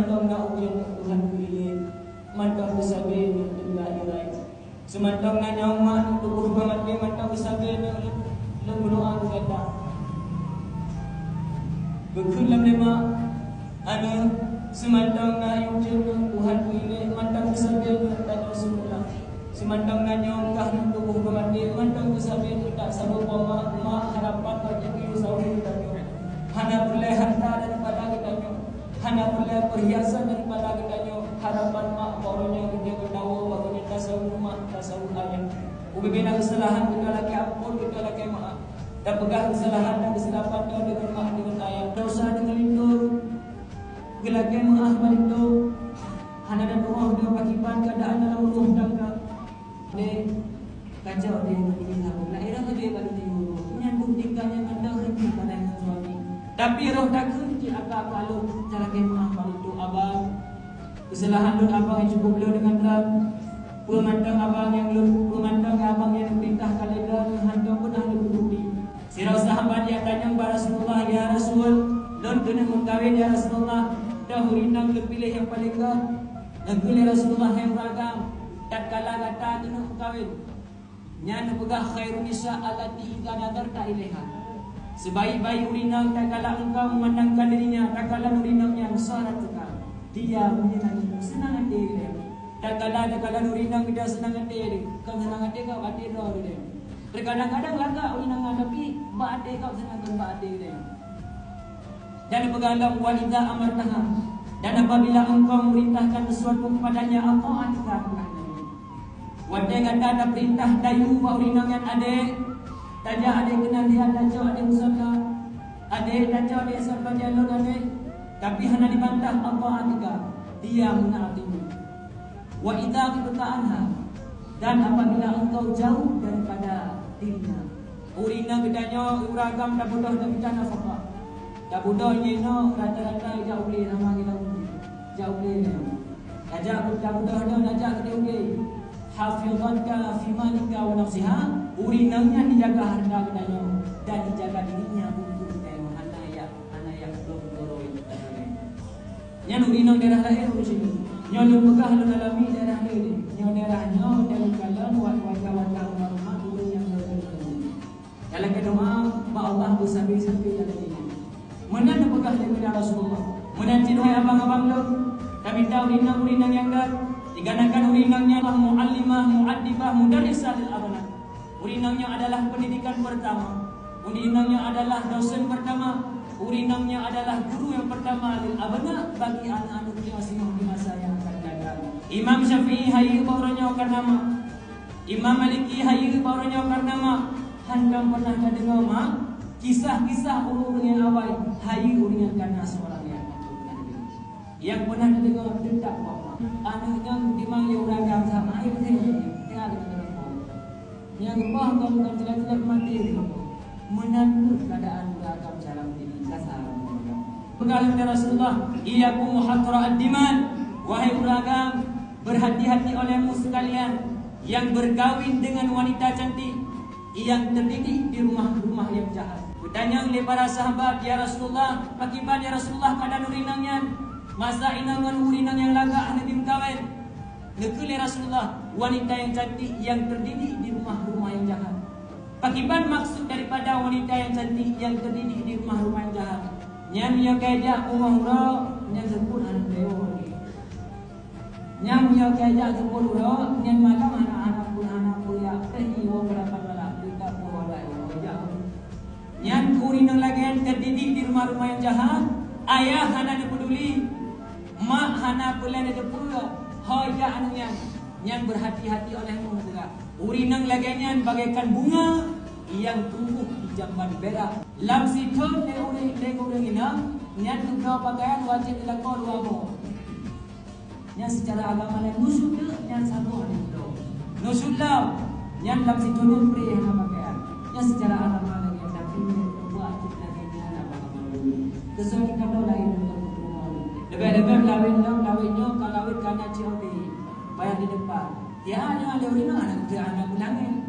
Semantang nak ujian Tuhan pilih Mantang bersabi ni Bila irai. Semantang nak nyawa Tubuh banget dia Mantang bersabi ni Lu berdoa tu kata Berkulam lima Anu Semantang nak ujian Tuhan pilih Mantang bersabi ni Tak semula Semantang nak nyawa Tubuh banget dia Mantang bersabi ni Tak sabuk mak Mak harapan Bagi sauri kita Hana boleh harta daripada kita Boleh perhiasan daripada kita Harapan mak barunya kita ketawa Barunya tasawuf mak tasawuf ayah Ubibina kesalahan kita lagi ampun kita lagi maaf Dan pegang kesalahan dan kesilapan kita dengan mak dengan ayah. Dosa dengan itu Gelagi maaf balik itu Hana dan doa dia pakipan keadaan dalam ruh tangga Ini kacau dia ini sama. Lah era kerja baru dia Nyambung tinggalnya anda henti pada yang suami. Tapi roh tak kunci apa kalau cara kemah abang kesalahan lu abang yang cukup lu dengan dalam pemandang abang yang lu pemandang abang yang perintah kali dalam hantam pun ahli bukti. Sirau sahabat yang tanya kepada Rasulullah ya Rasul lun kena mengkawin ya Rasulullah. Dah hurinang lu pilih yang paling dan pilih Rasulullah yang ragam tak kala kata kena mengkawin Nyana pegah khairun nisa alati ika nadar tak ilaiha Sebaik-baik urinang tak kala engkau memandangkan dirinya Tak kala urinangnya besarat tukar Dia menyenangi senang hati dia? Tak kala urinang dia senang hati dia. Kau senang hati kau hati roh dia. Terkadang-kadang lagak urinang tapi hati kau senang mbak hati dia? Dan pegalang wanita amartaha Dan apabila engkau merintahkan sesuatu kepadanya Allah akan Wadai kata ada perintah dayu Bahawa urinang yang adik. Tanya ada kenal dia tajuk ada usaha. Ada tajuk dia sampai jalur ada. Tapi hanya dibantah Allah atika. Dia menaatimu. Wa idza qita'anha dan apabila engkau jauh daripada dirinya. Urina gedanya uragam tak bodoh dan kita nafkah. Tak bodoh nyeno rata-rata jauh boleh nama kita. Jauh boleh. Ajak tak bodoh dah ajak kita boleh. Hafizanka fi malika wa nafsiha urinanya dijaga harta bedanya dan dijaga dirinya Yang urinang darah lahir di sini. Yang lu megah lu alami darah lahir. Yang darahnya dan kalan wa wa wa wa rumah dulu yang Kalau kita doa, ba Allah bersabi sabi dalam ini. Mana nak pegah dengan Rasulullah? Mana cina abang-abang lu? Tapi tahu urinang urinang yang gat. Dikarenakan urinangnya muallimah, muaddibah, mudarrisah lil abna. Urinangnya adalah pendidikan pertama Urinangnya adalah dosen pertama Urinangnya adalah guru yang pertama abna bagi anak-anak di masing di masa yang akan datang. Imam Syafi'i hayi bauranya akan nama. Imam Maliki hayi bauranya akan nama. Handam pernah dengar ma Kisah-kisah ulur dengan awal Hayi uringan karena seorang yang Yang pernah dengar Tidak apa-apa Anaknya dimanggil orang yang sama Ayo tengok Tengok yang Allah kau bukan jelas-jelas mati Menantu keadaan beragam cara menjadi kasar Pengalaman dari Rasulullah Iyaku muhatra ad-diman Wahai beragam Berhati-hati olehmu sekalian Yang berkawin dengan wanita cantik Yang terdidik di rumah-rumah yang jahat Bertanya oleh para sahabat Ya Rasulullah Bagaimana ya Rasulullah keadaan urinangnya Masa inangan urinang yang lagak Hanya dimkawin Nekuli Rasulullah wanita yang cantik yang terdidik di rumah-rumah yang jahat. Bagaimana maksud daripada wanita yang cantik yang terdidik di rumah-rumah yang jahat? Yang yang kaya rumah ura, yang sebut anak dewa ni. Yang yang kaya sebut ura, yang malam anak-anak pun anak kuliah. Eh, iwa berapa malam kita pun ada yang Yang kurina lagi yang terdidik di rumah-rumah yang jahat, ayah hana peduli, mak hana pula ada pula hoja anunya yang berhati-hati olehmu juga. Urinang laginya bagaikan bunga yang tumbuh di jamban berak. Lam siton ne uri ne uri ina nyan kau pakaian wajib dilakukan dua mo. Yang secara agama lain nusuk tu nyan satu hari itu. Nusuk lah nyan lam siton ne uri yang pakaian. Yang secara agama lain tapi wajib lagi nyan apa apa. Kesuai kita lain Lebih-lebih kawin dong, kawinnya kalau kawin karena COD Bayar di depan Ya hanya ada urina anak dia anak ulangin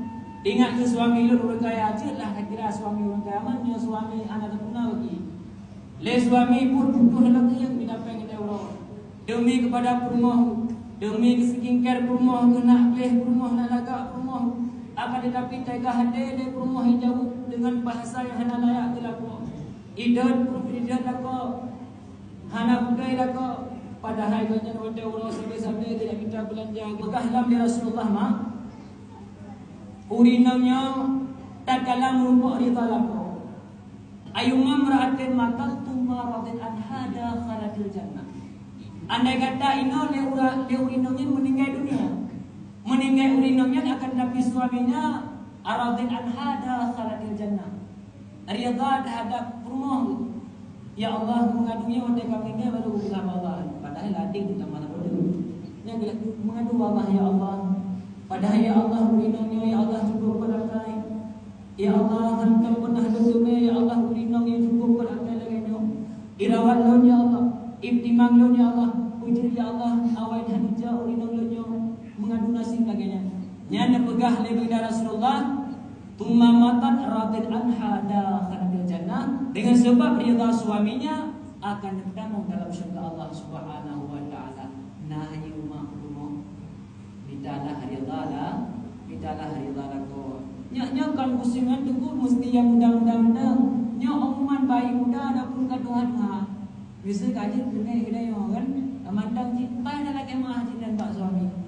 Ingat ke suami lu orang kaya aja lah kira suami orang kaya mana suami anak terkenal lagi. Le suami pun butuh lagi yang tidak pengen euro. Demi kepada rumah demi skincare rumah kena pleh rumah nak lagak rumah akan tetapi tega di rumah yang jauh dengan bahasa yang hana layak dilaku idan idan laku hana bukai laku padahal banyak orang orang sampai-sampai tidak kita belanja. Megahlah di Rasulullah ma urinanya tak kalah merupakan rita laku ayumma meratin matal tumma radin anhada khalatil jannah. Andai kata ino le ura le urinomnya meninggal dunia. Meninggal urinomnya akan tapi suaminya aradin anhada khaladil jannah. Riyadha terhadap rumah Ya Allah mengadunya wadai kami ini baru bilang Allah Padahal lading kita mana bodoh Yang mengadu Allah ya Allah Padahal ya Allah urinomnya ya Allah cukup berakai Ya Allah hantam pernah duduknya ya Allah urinomnya cukup berakai lagi Irawat ya Allah. Ibtimang lo ya Allah. Ujir ya Allah. Awai dan hijau nyo Mengadu nasib bagainya Nyana pegah lebih dari Rasulullah. Tumma matan radin anha dakhanatil jannah. Dengan sebab rida suaminya Akan bertemu dalam syurga Allah subhanahu wa ta'ala. Nahi umah rumah Bitalah ridala Bitalah ridala ko Nyak-nyak kan kusingan tegur Mesti yang mudah-mudah Nyak umuman bayi muda Ada pun kaduhan-duhan Biasa kaji kena kena yang kan Mandang cinta adalah kemah cinta tak suami